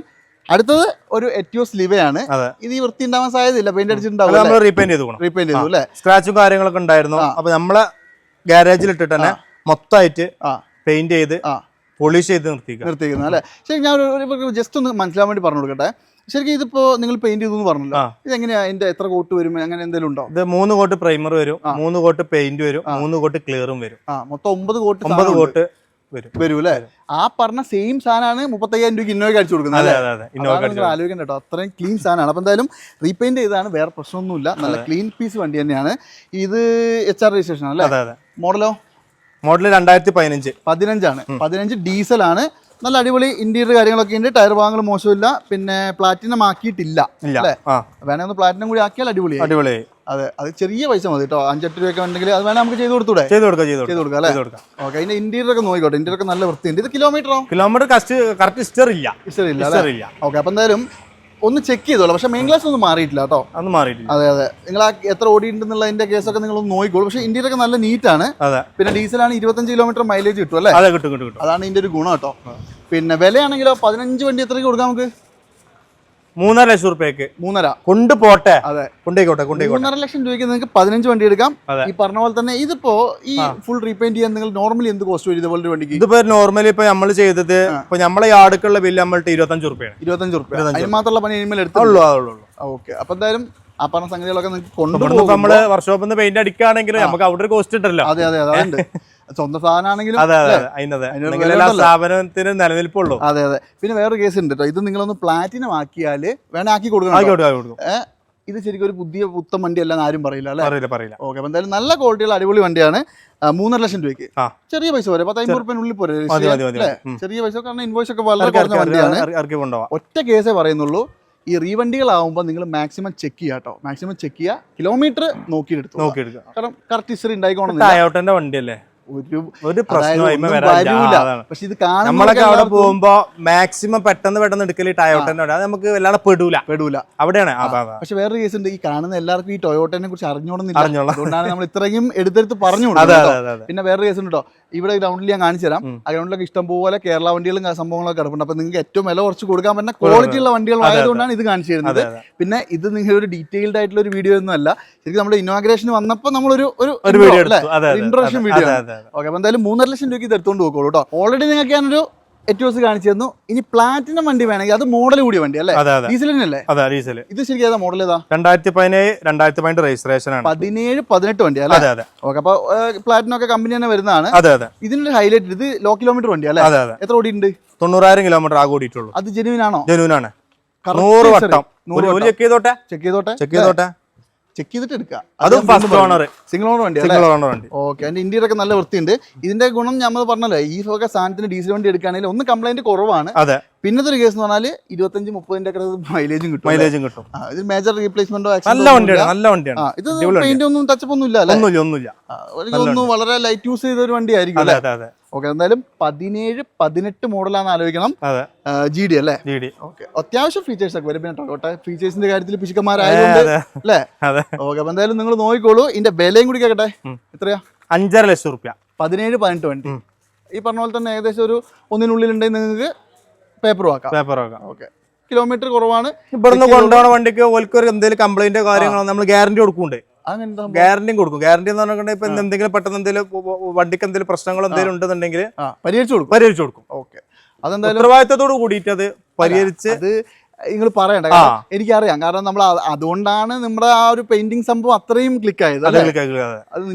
അടുത്തത് ഒരു എറ്റിയോസ് ലിവയാണ് ഇത് ഈ വൃത്തി ഉണ്ടാവാൻ സാധ്യതയില്ല. പെയിന്റ് അടിച്ചിട്ടുണ്ടാവും റീപെയിന്റ് ചെയ്തു റീപെയിന്റ് ചെയ്തു അല്ലേ? സ്ക്രാച്ചും കാര്യങ്ങളൊക്കെ ഉണ്ടായിരുന്നു. അപ്പൊ നമ്മളെ ഗാരേജിൽ ഇട്ടിട്ട് തന്നെ മൊത്തമായിട്ട് ആ. പെയിന്റ് ചെയ്ത് പോളിഷ് ചെയ്ത് നിർത്തിക്കുക നിർത്തിയിരിക്കുന്നത് അല്ലേ? ശരി ഞാൻ ജസ്റ്റ് ഒന്ന് മനസ്സിലാൻ വേണ്ടി പറഞ്ഞു കൊടുക്കട്ടെ. ശരിക്കും ഇതിപ്പോ നിങ്ങൾ പെയിന്റ് ചെയ്തു പറഞ്ഞല്ലോ. എങ്ങനെയാ ഇതെങ്ങനെയാ? അതിന്റെ എത്ര കോട്ട് വരും? അങ്ങനെ എന്തെങ്കിലും ഉണ്ടോ? ഇത് മൂന്ന് കോട്ട് പ്രൈമർ വരും. മൂന്ന് കോട്ട് പെയിന്റ് വരും മൂന്ന് കോട്ട് ക്ലിയറും വരും. ആ മൊത്തം ഒമ്പത് കോട്ട് ഒമ്പത് കോട്ട് വരും. വരും അല്ലേ? ആ പറഞ്ഞ സെയിം സാധനമാണ് മുപ്പത്തയ്യായിരം രൂപയ്ക്ക് ഇന്നോവയ്ക്ക് അടിച്ചു കൊടുക്കുന്നത് ഇന്നോവ ആലോചിക്കണ്ട കേട്ടോ. അത്രയും ക്ലീൻ സാധനമാണ്. അപ്പോൾ എന്തായാലും റീപെയിന്റ് ചെയ്താണ് വേറെ പ്രശ്നമൊന്നുമില്ല. നല്ല ക്ലീൻ പീസ് വണ്ടി തന്നെയാണ്. ഇത് എച്ച് ആർ രജിസ്ട്രേഷൻ അല്ലേ? മോഡലോ മോഡൽ രണ്ടായിരത്തി പതിനഞ്ച് പതിനഞ്ചാണ് പതിനഞ്ച് ആണ് നല്ല അടിപൊളി ഇന്റീരിയർ കാര്യങ്ങളൊക്കെ ഉണ്ട്. ടയർ ഭാഗങ്ങൾ മോശമില്ല. പിന്നെ പ്ലാറ്റിനം ആക്കിയിട്ടില്ല. അല്ലേ? ഒന്ന് പ്ലാറ്റിനം കൂടി ആക്കിയാൽ അടിപൊളി അടിപൊളി അതെ. അത് ചെറിയ പൈസ മതി കേട്ടോ. അഞ്ചെട്ട് രൂപയൊക്കെ ഉണ്ടെങ്കിൽ അത് വേണേ നമുക്ക് ചെയ്ത് കൊടുത്തൂടെ? ചെയ്ത് കൊടുക്കാം ചെയ്ത് കൊടുക്കാം. അല്ലേ? ഓക്കെ. അതിന്റെ ഇന്റീരിയർ ഒക്കെ നോക്കിക്കോട്ടെ. ഇന്റീരിയർ ഒക്കെ നല്ല വൃത്തിയുണ്ട്. ഇത് കിലോമീറ്ററോ കിലോമീറ്റർ കറക്റ്റ് ഹിസ്റ്റർ ഇല്ല. ഇല്ല. ഓക്കെ. അപ്പൊ എന്തായാലും ഒന്ന് ചെക്ക് ചെയ്തോളൂ. പക്ഷെ മെയിൻ ക്ലാസ് ഒന്നും മാറിയിട്ടില്ല കേട്ടോ. അന്ന് മാറിയിട്ടില്ല. അതെ അതെ. നിങ്ങൾ ആ എത്ര ഓടിയിട്ടുണ്ടെന്നുള്ള അതിന്റെ കേസൊക്കെ നിങ്ങൾ ഒന്ന് നോക്കിക്കോളൂ. പക്ഷേ ഇന്ത്യയിലൊക്കെ ഒക്കെ നല്ല നീറ്റാണ് അതെ. പിന്നെ ഡീസലാണ് ഇരുപത്തഞ്ച് കിലോമീറ്റർ മൈലേജ് കിട്ടും അല്ലേ? അതെ കിട്ടും കിട്ടും കിട്ടും. അതാണ് ഇതിന്റെ ഒരു ഗുണം കേട്ടോ. പിന്നെ വിലയാണെങ്കിലോ പതിനഞ്ച് വണ്ടി എത്രയ്ക്ക് കൊടുക്കാം നമുക്ക്? മൂന്നര ലക്ഷം റുപ്യക്ക് മൂന്നര. കൊണ്ട് പോട്ടെ. അതെ. കൊണ്ടേക്കോട്ടെ കൊണ്ടേക്കോട്ടെ. മൂന്നര ലക്ഷം രൂപയ്ക്ക് നിങ്ങൾക്ക് പതിനഞ്ച് വണ്ടി എടുക്കാം. ഈ പറഞ്ഞ പോലെ തന്നെ ഇതിപ്പോ ഈ ഫുൾ റീപെയിന്റ് ചെയ്യാൻ നിങ്ങൾ നോർമലി എന്ത് കോസ്റ്റ് വരും ഇതുപോലെ വണ്ടിക്ക്? ഇതിപ്പോ നോർമലി ഇപ്പൊ നമ്മൾ ചെയ്തത് ഇപ്പൊ നമ്മളെ ആടുക്കുള്ള ബില്ല് നമ്മൾക്ക് ഇരുപത്തഞ്ച് റുപ്യാണ് ഇരുപത്തഞ്ച് റുപ്യ അതിന് മാത്രമുള്ള പണി ഇനിമേൽ എടുത്തുള്ളൂ അതുള്ളൂ ഓക്കെ അപ്പൊ എന്തായാലും ആ പറഞ്ഞ സംഗതികളൊക്കെ നിങ്ങൾക്ക് കൊണ്ടുപോകും നമ്മൾ വർക്ക്ഷോപ്പിൽ നിന്ന് പെയിന്റ് അടിക്കുകയാണെങ്കിൽ നമുക്ക് അവിടെ ഒരു കോസ്റ്റ് ഇട്ടല്ലോ അതെ അതെ അതെ സ്വന്തം സാധനമാണെങ്കിലും അതെ അതെ? അതിനത് സ്ഥാപനത്തിന് നിലനിൽപ്പുള്ളൂ. അതെ അതെ. പിന്നെ വേറൊരു കേസ് ഉണ്ട് കേട്ടോ ഇത് നിങ്ങളൊന്ന് പ്ലാറ്റിനം ആക്കിയാൽ വേണേ ആക്കി കൊടുക്കണം ഇത് ശരിക്കും ഒരു പുതിയ പുത്തൻ വണ്ടി അല്ലെന്ന് ആരും പറയില്ല അല്ലേ? പറയില്ല പറയില്ല. ഓക്കെ അപ്പൊ എന്തായാലും നല്ല ക്വാളിറ്റിയുള്ള അടിപൊളി വണ്ടിയാണ്. മൂന്നര ലക്ഷം രൂപയ്ക്ക്. ചെറിയ പൈസ പോരെ. പത്ത് അമ്പത് റുപ്യനുള്ളിൽ പോരെ. ചെറിയ പൈസ കാരണം ഇൻവോയ്സ് ഒക്കെ വളരെ കുറഞ്ഞ വണ്ടിയാണ്. ഒറ്റ കേസേ പറയുന്നുള്ളൂ. ഈ റീവണ്ടികളാവുമ്പോൾ നിങ്ങൾ മാക്സിമം ചെക്ക് ചെയ്യുക കേട്ടോ മാക്സിമം ചെക്ക് ചെയ്യുക കിലോമീറ്റർ നോക്കിയെടുത്തു നോക്കിയെടുക്കുക. കാരണം കറക്റ്റ് ഹിസ്റ്ററി ഉണ്ടായിക്കോണം ടയോട്ടന്റെ വണ്ടിയല്ലേ? ഒരു ഒരു വരില്ല പക്ഷെ ഇത് നമ്മളൊക്കെ അവിടെ പോകുമ്പോ മാക്സിമം പെട്ടെന്ന് പെട്ടെന്ന് എടുക്കൽ ടയോട്ടന്റെ അത് നമുക്ക് വല്ലാതെ പെടൂല. പെടൂല. അവിടെയാണ്. പക്ഷെ വേറൊരു കേസ് ഉണ്ട്. ഈ കാണുന്ന എല്ലാവർക്കും ഈ ടൊയോട്ടനെ കുറിച്ച് അറിഞ്ഞോണമെന്നില്ല. അതുകൊണ്ടാണ് നമ്മൾ ഇത്രയും എടുത്തെടുത്ത് പറഞ്ഞു പിന്നെ വേറൊരു കേസ് ഉണ്ട് ഇവിടെ ഗ്രൗണ്ടിൽ ഞാൻ കാണിച്ചു തരാം. ആ ഗ്രൗണ്ടിലൊക്കെ ഇഷ്ടംപോലെ കേരള വണ്ടികളും സംഭവങ്ങളൊക്കെ കിടപ്പുണ്ട്. അപ്പൊ നിങ്ങൾക്ക് ഏറ്റവും വില കുറച്ച് കൊടുക്കാൻ പറ്റുന്ന ക്വാളിറ്റി ഉള്ള വണ്ടികൾ ആയതുകൊണ്ടാണ് ഇത് കാണിച്ചു തരുന്നത്. പിന്നെ ഇത് നിങ്ങൾ ഒരു ഡീറ്റെയിൽഡ് ആയിട്ടുള്ള ഒരു വീഡിയോ ഒന്നും അല്ല. ശരിക്കും നമ്മുടെ ഇനോഗ്രേഷൻ വന്നപ്പോൾ നമ്മളൊരു ഒരു ഒരു വീഡിയോ ഓക്കെ അപ്പൊ എന്തായാലും മൂന്നര ലക്ഷം രൂപയ്ക്ക് ഇത് എടുത്തുകൊണ്ട് പോകുള്ളൂ കേട്ടോ. ഓൾറെഡി നിങ്ങൾക്ക് ഞാനൊരു എറ്റോസ് കാണിച്ചു തന്നു. ഇനി പ്ലാറ്റിനം വണ്ടി വേണമെങ്കിൽ അത് മോഡൽ കൂടിയ വണ്ടി അല്ലേ? അതെ അതെ. ഡീസൽ ഇത് ശരിക്കും ഏതാ മോഡൽ ഏതാ? രണ്ടായിരത്തി പതിനേഴ് രണ്ടായിരത്തി പതിനെട്ട് രജിസ്ട്രേഷൻ ആണ്. പതിനേഴ് പതിനെട്ട് വണ്ടി അല്ലേ? അതെ അതെ. ഓക്കെ അപ്പൊ പ്ലാറ്റിനം ഒക്കെ കമ്പനി തന്നെ വരുന്നതാണ്. അതെ അതെ. ഇതിന്റെ ഹൈലൈറ്റ് ഇത് ലോ കിലോമീറ്റർ വണ്ടി അല്ലേ? അതെ അതെ. എത്ര ഓടിയിട്ടുണ്ട്? ഉണ്ട് തൊണ്ണൂറായിരം കിലോമീറ്റർ ആകെ ഓടിയിട്ടുള്ളൂ. അത് ജെനുവിനാണോ ജെനുവിനാണ് നൂറ് വട്ടം. ചെക്ക് ചെയ്തോട്ടെ? ചെക്ക് ചെയ്തോട്ടെ? ചെക്ക് ചെയ്തോട്ടെ? ചെക്ക് ചെയ്തിട്ട് എടുക്കുക. അതും ഫസ്റ്റ് ഓണർ സിംഗിൾ ഓണർ വണ്ടി സിംഗിൾ ഓണർ വണ്ടി. ഓക്കെ അതിന്റെ ഇന്റീരിയർ ഒക്കെ നല്ല വൃത്തിയുണ്ട്. ഇതിന്റെ ഗുണം നമ്മൾ പറഞ്ഞല്ലോ ഈ ഒക്കെ സാധനത്തിന് ഡീസൽ വണ്ടി എടുക്കുകയാണെങ്കിൽ ഒന്ന് കംപ്ലൈന്റ് കുറവാണ്. അതെ. പിന്നത്തെ ഒരു കേസ് എന്ന് പറഞ്ഞാൽ ഇരുപത്തഞ്ച് മുപ്പതിന്റെ ഒക്കെ മൈലേജും കിട്ടും? മൈലേജും കിട്ടും. ഇത് മേജർ റീപ്ലേസ്മെന്റോ നല്ല വണ്ടിയാണ് നല്ല വണ്ടിയാണ്. ഇത് പെയിന്റ് ഒന്നും ടച്ചപ്പ് ഒന്നും ഇല്ല ഒന്നും ഒന്നുമില്ല ഒന്നുമില്ല. ആ, എനിക്ക് തോന്നുന്നു വളരെ ലൈറ്റ് യൂസ് ചെയ്ത ഒരു വണ്ടിയായിരിക്കും അതെ അതെ. ഓക്കെ എന്തായാലും പതിനേഴ് പതിനെട്ട് മോഡലാന്ന് ആലോചിക്കണം. ജി ഡി അല്ലേ? ജി ഡി ഓക്കെ അത്യാവശ്യം ഫീച്ചേഴ്സ് ഒക്കെ വരും പിന്നെ ടൊയോട്ട ഫീച്ചേഴ്സിന്റെ കാര്യത്തിൽ പിശുക്കന്മാരായതുകൊണ്ട് അല്ലേ? ഓക്കെ അപ്പൊ എന്തായാലും നിങ്ങൾ നോക്കിക്കോളൂ. ഇതിന്റെ വിലയും കൂടി കേട്ടെ എത്രയാ? അഞ്ചര ലക്ഷം റുപ്യ. പതിനേഴ് പതിനെട്ട് വണ്ടി. ഈ പറഞ്ഞ പോലെ തന്നെ ഏകദേശം ഒരു ഒന്നിനുള്ളിൽ ഉണ്ടെങ്കിൽ നിങ്ങൾക്ക് പേപ്പർ ആക്കാം. പേപ്പർ വാക്കാം ഓക്കെ കിലോമീറ്റർ കുറവാണ്. ഇവിടുന്ന് കൊണ്ടുപോകുന്ന വണ്ടിക്ക് ഓൽക്കൊരു എന്തെങ്കിലും കംപ്ലൈന്റ് കാര്യങ്ങളോ നമ്മൾ ഗ്യാരണ്ടി കൊടുക്കുന്നുണ്ട് അങ്ങനത്തെ സംഭവം. ഗ്യാരണ്ടിയും കൊടുക്കും. ഗ്യാരണ്ടി എന്ന് പറഞ്ഞിട്ടുണ്ടെങ്കിൽ ഇപ്പൊ എന്തെങ്കിലും പെട്ടെന്ന് എന്തെങ്കിലും വണ്ടിക്ക് എന്തെങ്കിലും പ്രശ്നങ്ങൾ എന്തെങ്കിലും ഉണ്ടെന്നുണ്ടെങ്കിൽ പരിഹരിച്ചു കൊടുക്കും. പരിഹരിച്ചു കൊടുക്കും. ഓക്കെ. അതെന്തായാലും ഉത്തരവാദിത്തത്തോട് കൂടിയിട്ട് അത് പരിഹരിച്ച് അത് നിങ്ങൾ പറയണ്ട. എനിക്കറിയാം. കാരണം നമ്മൾ അതുകൊണ്ടാണ് നമ്മുടെ ആ ഒരു പെയിന്റിംഗ് സംഭവം അത്രയും ക്ലിക്ക് ആയത് അതെ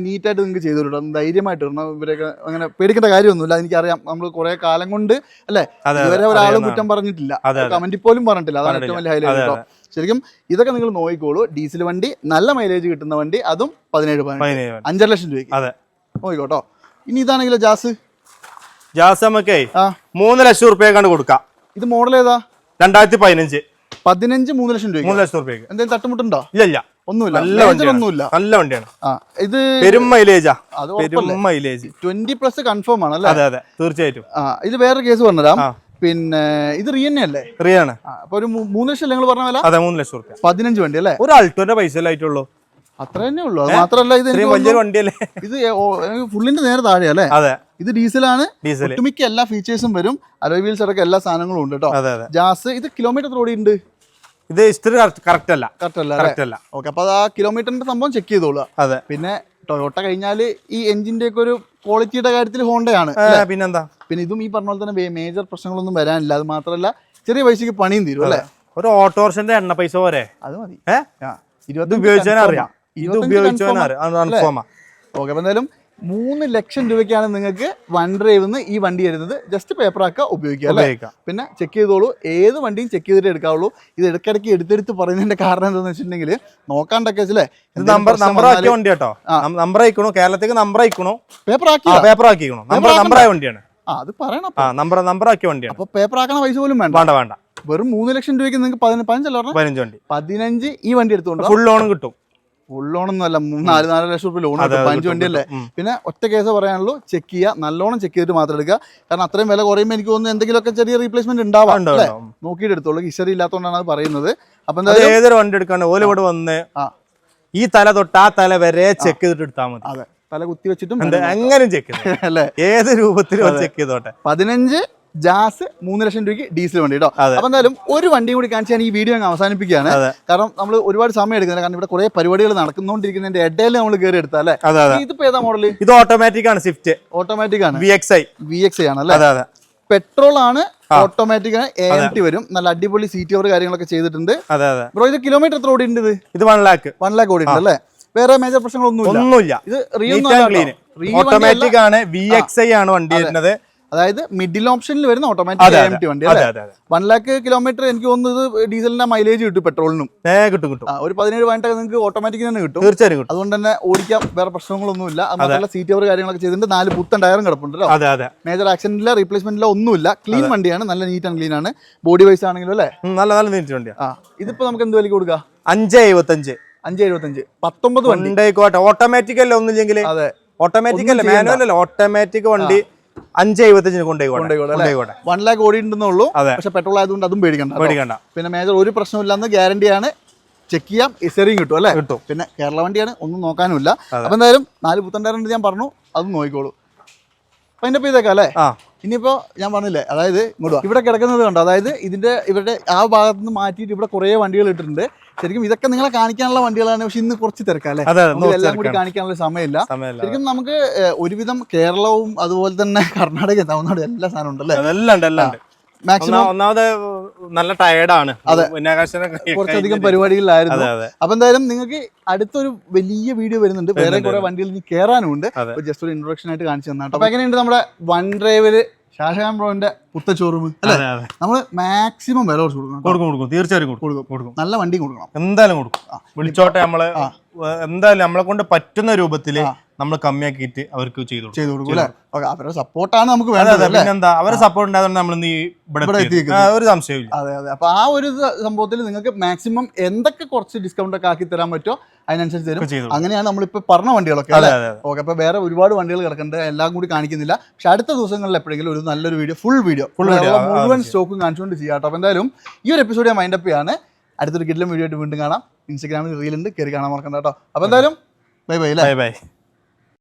നീറ്റായിട്ട് നിങ്ങൾക്ക് ചെയ്തു തരും ധൈര്യമായിട്ട് ഇവരൊക്കെ അങ്ങനെ പേടിക്കേണ്ട കാര്യമൊന്നുമില്ല. എനിക്കറിയാം. നമ്മൾ കുറെ കാലം കൊണ്ട് അല്ലെ? ഇവരെ ഒരാളും കുറ്റം പറഞ്ഞിട്ടില്ല. കമന്റിൽ പോലും പറഞ്ഞിട്ടില്ല. അതാണ് ഏറ്റവും വലിയ ഹൈലൈറ്റ് ശരിക്കും ഇതൊക്കെ നിങ്ങൾ നോക്കിക്കോളൂ. ഡീസൽ വണ്ടി നല്ല മൈലേജ് കിട്ടുന്ന വണ്ടി അതും പതിനേഴ് പതിനേഴ്. അഞ്ചര ലക്ഷം രൂപയ്ക്ക്. അതെ. നോക്കിക്കോട്ടോ. ഇനി ഇതാണെങ്കിലോ ജാസ്? ജാസ് നമുക്കേ മൂന്ന് ലക്ഷം റുപ്യ കണ്ട് കൊടുക്കാം. ഇത് മോഡൽ ഏതാ? രണ്ടായിരത്തി പതിനഞ്ച് പതിനഞ്ച് മൂന്ന് ലക്ഷം രൂപ മൂന്ന് ലക്ഷം റുപ്യക്ക് എന്തെങ്കിലും തട്ടുമുട്ടുണ്ടോ? ഇല്ല ഇല്ല. ഒന്നുമില്ല. നല്ല വണ്ടിയാണ്. നല്ല ഇത് പെരും മൈലേജാ പെരും മൈലേജ് ട്വന്റി പ്ലസ് കൺഫേം ആണ് അല്ലേ അതെ അതെ. തീർച്ചയായിട്ടും. ഇത് വേറെ കേസ് പറഞ്ഞുതരാം. ആ. പിന്നെ ഇത് റിയന്നെ അല്ലേ? റിയാണ്. അപ്പൊ ഒരു മൂന്ന് ലക്ഷം നിങ്ങൾ പറഞ്ഞ വില? അതെ മൂന്ന് ലക്ഷം റുപ്യ പതിനഞ്ച് വണ്ടി അല്ലേ? ഒരു അൾട്ടോന്റെ പൈസ ആയിട്ടുള്ളൂ. അത്ര തന്നെ ഉള്ളൂ. അത് മാത്രല്ല ഇത് വലിയൊരു വണ്ടിയല്ലേ? ഇത് ഫുള്ളിന്റെ നേരെ താഴെ അല്ലേ? അതെ. ഇത് ഡീസലാണ്. ഡീസൽ മിക്ക എല്ലാ ഫീച്ചേഴ്സും വരും. അലോയ് വീൽസ് അടക്കം എല്ലാ സാധനങ്ങളും ഉണ്ട് കേട്ടോ. ജാസ് ഇത് കിലോമീറ്റർ ഓടി ഉണ്ട് ഇത് ഹിസ്റ്ററി കറക്റ്റ് അല്ല കറക്റ്റ് അല്ല? കറക്റ്റ് അല്ല ഓക്കെ അപ്പൊ അത് ആ കിലോമീറ്ററിന്റെ സംഭവം ചെക്ക് ചെയ്തോളൂ അതെ. പിന്നെ ടൊയോട്ട കഴിഞ്ഞാൽ ഈ എഞ്ചിന്റെ ഒക്കെ ഒരു ക്വാളിറ്റിയുടെ കാര്യത്തിൽ ഹോണ്ടയാണ് പിന്നെന്താ? പിന്നെ ഇതും ഈ പറഞ്ഞ പോലെ തന്നെ മേജർ പ്രശ്നങ്ങളൊന്നും വരാനില്ല. അത് മാത്രമല്ല ചെറിയ പൈസക്ക് പണിയും തീരും അല്ലേ? ഒരു ഓട്ടോറിക്ഷന്റെ എണ്ണ പൈസ പോരെ? അത് മതി. ഏഹ് ഇത് ഉപയോഗിച്ചാൽ അറിയാം ഇത് ഉപയോഗിച്ചാൽ. അറിയാം ഓക്കെ എന്തായാലും മൂന്ന് ലക്ഷം രൂപയ്ക്കാണ് നിങ്ങൾക്ക് വൺ ഡ്രൈവ് ഈ വണ്ടി വരുന്നത് ജസ്റ്റ് പേപ്പർ ആക്കുക ഉപയോഗിക്കുക അല്ലേ? ഉപയോഗിക്കാം. പിന്നെ ചെക്ക് ചെയ്തോളൂ. ഏത് വണ്ടിയും ചെക്ക് ചെയ്തിട്ട് എടുക്കാവുള്ളൂ. ഇത് ഇടയ്ക്കിടയ്ക്ക് എടുത്തെടുത്ത് പറയുന്നതിന്റെ കാരണം എന്താണെന്ന് വെച്ചിട്ടുണ്ടെങ്കിൽ നോക്കാണ്ടൊക്കെ ഇത് നമ്പർ നമ്പർ ആക്കിയ വണ്ടി കേട്ടോ. നമ്പർ അയക്കണു. കേരളത്തേക്ക് നമ്പർ അയക്കണു. പേപ്പർ ആക്കിയോ പേപ്പർ ആക്കിക്കണു. നമ്പർ നമ്പർ ആയ വണ്ടിയാണ്. ആ അത് പറയണം നമ്പർ നമ്പർ ആക്കിയ വണ്ടിയാണ്. അപ്പൊ പേപ്പർ ആക്കണ പൈസ പോലും വേണ്ട. വേണ്ട വേണ്ട. വെറും മൂന്ന് ലക്ഷം രൂപയ്ക്ക് നിങ്ങൾക്ക് പതിനഞ്ച് പതിനഞ്ച് വണ്ടി. പതിനഞ്ച് ഈ വണ്ടി എടുത്തോണ്ട്? ഫുൾ ലോണും കിട്ടും. ഫുൾ ലോണൊന്നുമല്ല നാല് നാല് ലക്ഷം രൂപ ലോൺ കിട്ടും, വണ്ടിയല്ലേ. പിന്നെ ഒറ്റ കേസ് പറയാനുള്ളൂ ചെക്ക് ചെയ്യുക നല്ലോണം ചെക്ക് ചെയ്തിട്ട് മാത്രം എടുക്കുക. കാരണം അത്രയും വില കുറയുമ്പോൾ എനിക്ക് തോന്നുന്നു എന്തെങ്കിലുമൊക്കെ ചെറിയ റീപ്ലേസ്മെന്റ് ഉണ്ടാവാം. നോക്കിയിട്ട് എടുത്തോളൂ ഹിസ്റ്ററി ഇല്ലാത്തതുകൊണ്ടാണ് അത് പറയുന്നത്. അപ്പൊ ഏതൊരു വണ്ടി എടുക്കാണ്ട് ഓല ഇവിടെ വന്ന് ഈ തല തൊട്ട് ആ തല വരെ ചെക്ക് ചെയ്തിട്ട് എടുത്താൽ മതി. അതെ. തല കുത്തി വെച്ചിട്ടും അങ്ങനെ എങ്ങനെ ചെക്ക് അല്ലേ? ഏത് രൂപത്തിലും ചെക്ക് ചെയ്തോട്ടെ. പതിനഞ്ച് ജാസ് മൂന്ന് ലക്ഷം രൂപയ്ക്ക് ഡീസൽ വണ്ടി കേട്ടോ. അപ്പൊ എന്തായാലും ഒരു വണ്ടിയും കൂടി കാണിച്ച് ഞാൻ ഈ വീഡിയോ അങ്ങ് അവസാനിപ്പിക്കുകയാണ്. കാരണം നമ്മൾ ഒരുപാട് സമയം എടുക്കുന്നില്ല. കാരണം ഇവിടെ കുറെ പരിപാടികൾ നടക്കുന്നോണ്ടിരിക്കുന്നതിന്റെ ഇടയിൽ നമ്മൾ കയറി അതെ ഇതിപ്പോ ഏതാ മോഡൽ ഇത് ഓട്ടോമാറ്റിക് ആണ് സ്വിഫ്റ്റ് ഓട്ടോമാറ്റിക് ആണ്. V X I V X ആണ് അല്ലേ? അതെ അതെ. പെട്രോൾ ആണ് ഓട്ടോമാറ്റിക് ആണ് എ എം ടി വരും. നല്ല അടിപൊളി സീറ്റ് ഓവർ കാര്യങ്ങളൊക്കെ ചെയ്തിട്ടുണ്ട്. അതെ അതെ. ബ്രോ ഇത് കിലോമീറ്റർ എത്ര ഓടി ഉണ്ട് ഇത് വൺ ലാക്ക് വൺ ലാക്ക് ഓടിയിട്ടുണ്ട് അല്ലേ? വേറെ മേജർ പ്രശ്നങ്ങളൊന്നും ഒന്നുമില്ല. ഇത് റീ നീറ്റ് ക്ലീൻ ഓട്ടോമാറ്റിക് ആണ് വി എക്സ് ഐ ആണ് വണ്ടി വരുന്നത്. അതായത് മിഡിൽ ഓപ്ഷനിൽ വരുന്ന ഓട്ടോമാറ്റിക് എ ടി വണ്ടി വൺ ലാക്ക് കിലോമീറ്റർ എനിക്ക് തോന്നുന്നത് ഡീസലിന്റെ മൈലേജ് കിട്ടും പെട്രോളിനും കിട്ടും കിട്ടും. ഒരു പതിനേഴ് പതിനെട്ടൊക്കെ നിങ്ങൾക്ക് ഓട്ടോമാറ്റിക് തന്നെ കിട്ടും. തീർച്ചയായും കിട്ടും. അതുകൊണ്ട് തന്നെ ഓടിക്കാൻ വേറെ പ്രശ്നങ്ങളൊന്നുമില്ല. ഇല്ല മാത്രമല്ല സീറ്റ് ഓവർ കാര്യങ്ങളൊക്കെ ചെയ്തിട്ടുണ്ട്. നാല് പുത്തൻ ടയറും കിടപ്പുണ്ടല്ലോ മേജർ ആക്സിഡന്റില്ല റീപ്ലേസ്മെന്റില്ല ഒന്നുമില്ല. ക്ലീൻ വണ്ടിയാണ്. നല്ല നീറ്റ് ആൻഡ് ക്ലീൻ ആണ്. ബോഡി വൈസ് ആണെങ്കിലും അല്ലേ? നല്ല നല്ല നീറ്റ് വണ്ടിയാ. ആ ഇതിപ്പോ നമുക്ക് എന്ത് വിലക്ക് കൊടുക്കാം? അഞ്ച് എഴുപത്തഞ്ച്. അഞ്ച് എഴുപത്തഞ്ച്. പത്തൊമ്പത് വണ്ടി. ഓട്ടോമാറ്റിക് അല്ലേ ഒന്നുമില്ലെങ്കിൽ അതെ. ഓട്ടോമാറ്റിക് അല്ലേ? മാനുവൽ അല്ല? ഓട്ടോമാറ്റിക് വണ്ടി അഞ്ച് എഴുപത്തഞ്ചിന് കൊണ്ടുപോയിക്കോട്ടെ. വൺ ലാക്ക് ഓടിയിട്ടുണ്ടെന്നുള്ളൂ. പക്ഷെ പെട്രോൾ ആയതുകൊണ്ട് അതും പേടിക്കണ്ട. പേടിക്കണ്ട. പിന്നെ മേജർ ഒരു പ്രശ്നമില്ലെന്ന് ഗ്യാരണ്ടിയാണ് ചെക്ക് ചെയ്യാം ഇസറിയും കിട്ടും അല്ലേ? കിട്ടും. പിന്നെ കേരള വണ്ടിയാണ് ഒന്നും നോക്കാനുമില്ല. അപ്പൊ എന്തായാലും നാല് പുത്തണ്ടാറുണ്ട് ഞാൻ പറഞ്ഞു അതും നോക്കിക്കോളൂ. അപ്പൊ അതിന്റെ ഇതൊക്കെ അല്ലേ? ഇനിയിപ്പോ ഞാൻ പറഞ്ഞില്ലേ അതായത് ഇങ്ങോട്ട്. ഇവിടെ കിടക്കുന്നത് കണ്ടോ? അതായത് ഇതിന്റെ ഇവരുടെ ആ ഭാഗത്ത് നിന്ന് മാറ്റിയിട്ട് ഇവിടെ കുറേ വണ്ടികൾ ഇട്ടിട്ടുണ്ട്. ശരിക്കും ഇതൊക്കെ നിങ്ങളെ കാണിക്കാനുള്ള വണ്ടികളാണ് പക്ഷെ ഇന്ന് കുറച്ച് തിരക്കല്ലേ? എല്ലാം കൂടി കാണിക്കാനുള്ള സമയമില്ല. ശരിക്കും നമുക്ക് ഒരുവിധം കേരളവും അതുപോലെ തന്നെ കർണാടക തമിഴ്നാട് എല്ലാ സാധനം ഉണ്ടല്ലേ എല്ലാം ഉണ്ട് എല്ലാം ഉണ്ട്. മാക്സിമം ഒന്നാമത് നല്ല ടയർഡാണ് കുറച്ചധികം പരിപാടികളിലായിരുന്നു. അപ്പൊ എന്തായാലും നിങ്ങൾക്ക് അടുത്തൊരു വലിയ വീഡിയോ വരുന്നുണ്ട്. വേറെ കുറെ വണ്ടികൾ ഇനി കയറാനുണ്ട് അതെ. ജസ്റ്റ് ഒരു ഇൻട്രൊഡക്ഷൻ ആയിട്ട് കാണിച്ചു തന്നാട്ടോ അപ്പൊ എങ്ങനെയുണ്ട് നമ്മുടെ വൺ ഡ്രൈവിൽ ഷാഷാൻ ബ്രോന്റെ പുത്ത ഷോറൂം അല്ലെ നമ്മൾ മാക്സിമം വില കുറച്ച് കൊടുക്കണം. കൊടുക്കും കൊടുക്കും. തീർച്ചയായും കൊടുക്കും. കൊടുക്കും. നല്ല വണ്ടി കൊടുക്കണം. എന്തായാലും കൊടുക്കും. വിളിച്ചോട്ടെ നമ്മൾ. എന്തായാലും നമ്മളെ കൊണ്ട് പറ്റുന്ന രൂപത്തിൽ നമ്മൾ കമ്മിയാക്കിയിട്ട് അവർക്ക് ചെയ്തു ചെയ്തു ചെയ്ത് കൊടുക്കും. അല്ലെ അവരുടെ സപ്പോർട്ടാണ് നമുക്ക് വേണ്ടത് പിന്നെന്താ? അവരുടെ സപ്പോർട്ട് ഉണ്ടായതുകൊണ്ട് നമ്മൾ ഇവിടെ ഒരു സംശയമില്ല അതെ അതെ. അപ്പൊ ആ ഒരു സംഭവത്തിൽ നിങ്ങൾക്ക് മാക്സിമം എന്തൊക്കെ കുറച്ച് ഡിസ്കൗണ്ട് ഒക്കെ ആക്കി തരാൻ പറ്റുമോ? അതിനനുസരിച്ച് തരും. അങ്ങനെയാണ് നമ്മളിപ്പോ പറഞ്ഞ വണ്ടികളൊക്കെ അതെ അല്ലേ ഓക്കെ അപ്പൊ വേറെ ഒരുപാട് വണ്ടികൾ കിടക്കുന്നുണ്ട് എല്ലാം കൂടി കാണിക്കുന്നില്ല. പക്ഷെ അടുത്ത ദിവസങ്ങളിൽ എപ്പോഴെങ്കിലും ഒരു നല്ലൊരു വീഡിയോ ഫുൾ വീഡിയോ ഫുൾ മുഴുവൻ സ്റ്റോക്കും കാണിച്ചുകൊണ്ട് ചെയ്യാം കേട്ടോ. അപ്പൊ എന്തായാലും ഈ ഒരു എപ്പിസോഡ് ഞാൻ മൈൻഡപ്പ് ചെയ്യാണ്. അടുത്തൊരു കിഡിലും വീഡിയോ ആയിട്ട് വീണ്ടും കാണാം. ഇൻസ്റ്റാഗ്രാമിൽ റീലുണ്ട് കയറി കാണാൻ മറക്കണ്ട കേട്ടോ. അപ്പൊ എന്തായാലും ബൈ ബൈ ബൈ ബൈ